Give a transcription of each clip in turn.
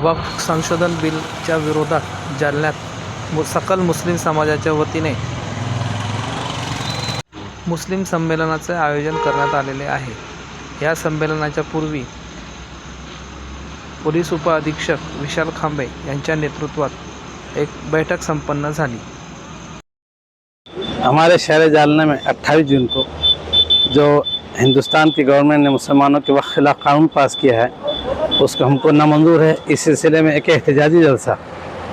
वक्फ संशोधन बिलच्या विरोधात जालन्यात मु सकल मुस्लिम समाजाच्या वतीने मुस्लिम संमेलनाचे आयोजन करण्यात आलेले आहे. या संमेलनाच्या पूर्वी पोलीस उपअधीक्षक विशाल खांबे यांच्या नेतृत्वात एक बैठक संपन्न झाली. हमारे शहर जालना में 28 जून को जो हिंदुस्तान की गवर्नमेंट ने मुसलमानों के वक्त खिलाफ कानून पास किया है। उसको हमको नामंजूर है। इस सिलसिले में एक एहतजाजी जलसा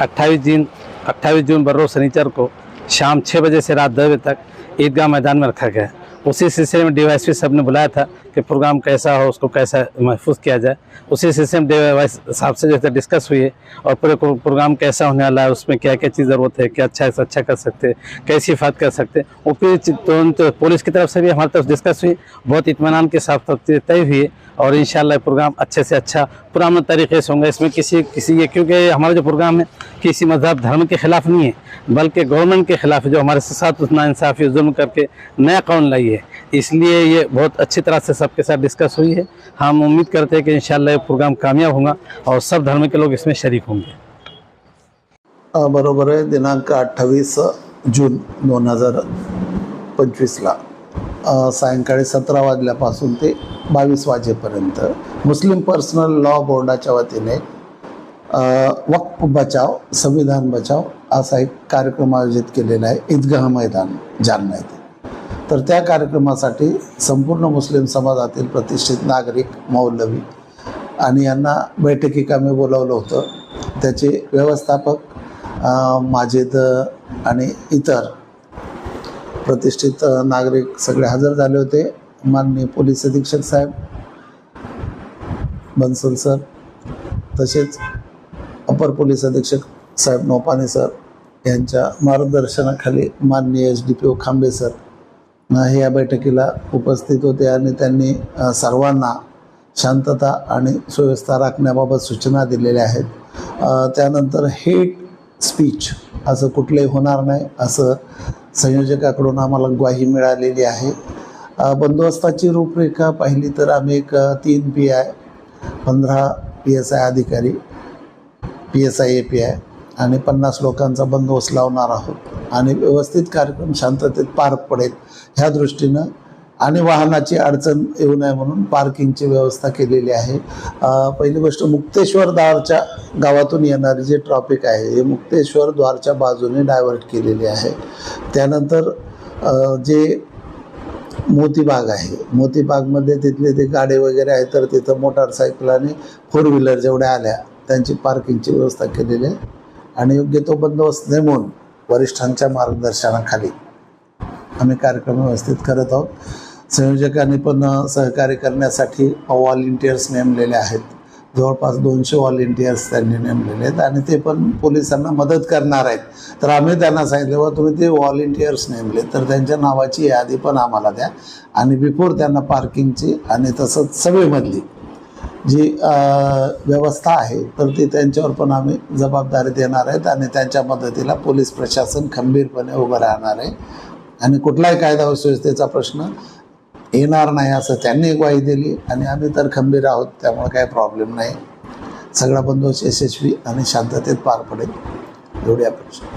28 जून 28 जून बर्रो सनीचर को शाम छः बजे से रात दस बजे तक ईदगाह मैदान में रखा गया है। उसी सिलसिले में डीवाईएसपी साहब ने बुलाया था कि प्रोग्राम कैसा हो, उसको कैसा महफूज किया जाए। उसी सिलसिले में डीवाईस साहब से जैसे डिस्कस हुई है और पूरे प्रोग्राम कैसा होने वाला है, उसमें क्या क्या चीज़ ज़रूरत है, क्या अच्छा से अच्छा कर सकते हैं, कैसी हिफात कर सकते वो फिर तुरंत पुलिस की तरफ़ से भी हमारी तरफ़ डिस्कस हुई, बहुत इतमान के साथ तय हुई और इन प्रोग्राम अच्छे से अच्छा पुराने तरीके से होंगे। इसमें किसी किसी ये क्योंकि हमारा जो प्रोग्राम है, किसी मज़हब धर्म के खिलाफ नहीं है, बल्कि गवर्नमेंट के खिलाफ जो हमारे साथ उतना इंसाफी जुल्म करके नया कौन लाई है। इसलिए ये बहुत अच्छी तरह से सबके साथ डिस्कस हुई है। हम उम्मीद करते हैं कि इंशाल्लाह ये प्रोग्राम कामयाब होगा और सब धर्म के लोग इसमें शरीक होंगे। अ, बरोबर आहे दिनांक अठ्ठावीस जून दोन हज़ार पंचवीसला अ, सायंकाळी सतरा वाजल्यापासून ते बावीस वाजेपर्यंत मुस्लिम पर्सनल लॉ बोर्डाच्या वतीने वक्फ बचाव संविधान बचाव असा एक कार्यक्रम आयोजित केलेला आहे. ईदगाह मैदान जालना येथे तर त्या कार्यक्रमासाठी संपूर्ण मुस्लिम समाजातील प्रतिष्ठित नागरिक मौलवी आणि यांना बैठकीकामी बोलावलं होतं. त्याचे व्यवस्थापक माजिद आणि इतर प्रतिष्ठित नागरिक सगळे हजर झाले होते. माननीय पोलीस अधीक्षक साहेब बन्सल सर तसेच अपर पोलीस अधीक्षक साहेब नोपाने सर यांच्या मार्गदर्शनाखाली माननीय एस डी पी ओ खांबे सर ह्या हे या बैठकीला उपस्थित होते आणि त्यांनी सर्वांना शांतता आणि सुव्यवस्था राखण्याबाबत सूचना दिलेल्या आहेत. त्यानंतर हेट स्पीच असं कुठलंही होणार नाही असं संयोजकाकडून आम्हाला ग्वाही मिळालेली आहे. बंदोबस्ताची रूपरेखा पाहिली तर आम्ही एक तीन पी आय पंधरा पी एस आय अधिकारी P S I A P I आणि पन्नास लोकांचा बंदोबस्त लावणार आहोत. आणि व्यवस्थित कार्यक्रम शांततेत पार पडेल ह्या दृष्टीनं. आणि वाहनाची अडचण येऊ नये म्हणून पार्किंगची व्यवस्था केलेली आहे. पहिली गोष्ट मुक्तेश्वर द्वारच्या गावातून येणारी जे ट्रॉफिक आहे हे मुक्तेश्वर द्वारच्या बाजूने डायव्हर्ट केलेली आहे. त्यानंतर जे मोतीबाग आहे मोतीबागमध्ये तिथले ते गाडे वगैरे आहेत तर तिथं मोटारसायकल आणि फोर व्हीलर जेवढ्या आल्या त्यांची पार्किंगची व्यवस्था केलेली आहे. आणि योग्य तो बंदोबस्त नेमून वरिष्ठांच्या मार्गदर्शनाखाली आम्ही कार्यक्रम व्यवस्थित करत आहोत. संयोजकांनी पण सहकार्य करण्यासाठी व्हॉलेंटियर्स नेमलेले आहेत. जवळपास दोनशे व्हॉलेंटियर्स त्यांनी नेमलेले आहेत आणि ते पण पोलिसांना मदत करणार आहेत. तर आम्ही त्यांना सांगितलं बा तुम्ही ते व्हॉलेंटियर्स नेमले तर त्यांच्या नावाची यादी पण आम्हाला द्या आणि बिफोर त्यांना पार्किंगची आणि तसंच सभेमधली जी व्यवस्था आहे तर ती त्यांच्यावर पण आम्ही जबाबदारी देणार आहेत आणि त्यांच्या मदतीला पोलीस प्रशासन खंबीरपणे उभं राहणार आहे. आणि कुठलाही कायदा सुव्यवस्थेचा प्रश्न येणार नाही असं त्यांनी ग्वाही दिली आणि आम्ही तर खंबीर आहोत त्यामुळे काही प्रॉब्लेम नाही. सगळा बंदोबस्त यशस्वी आणि शांततेत पार पडेल एवढी अपेक्षा.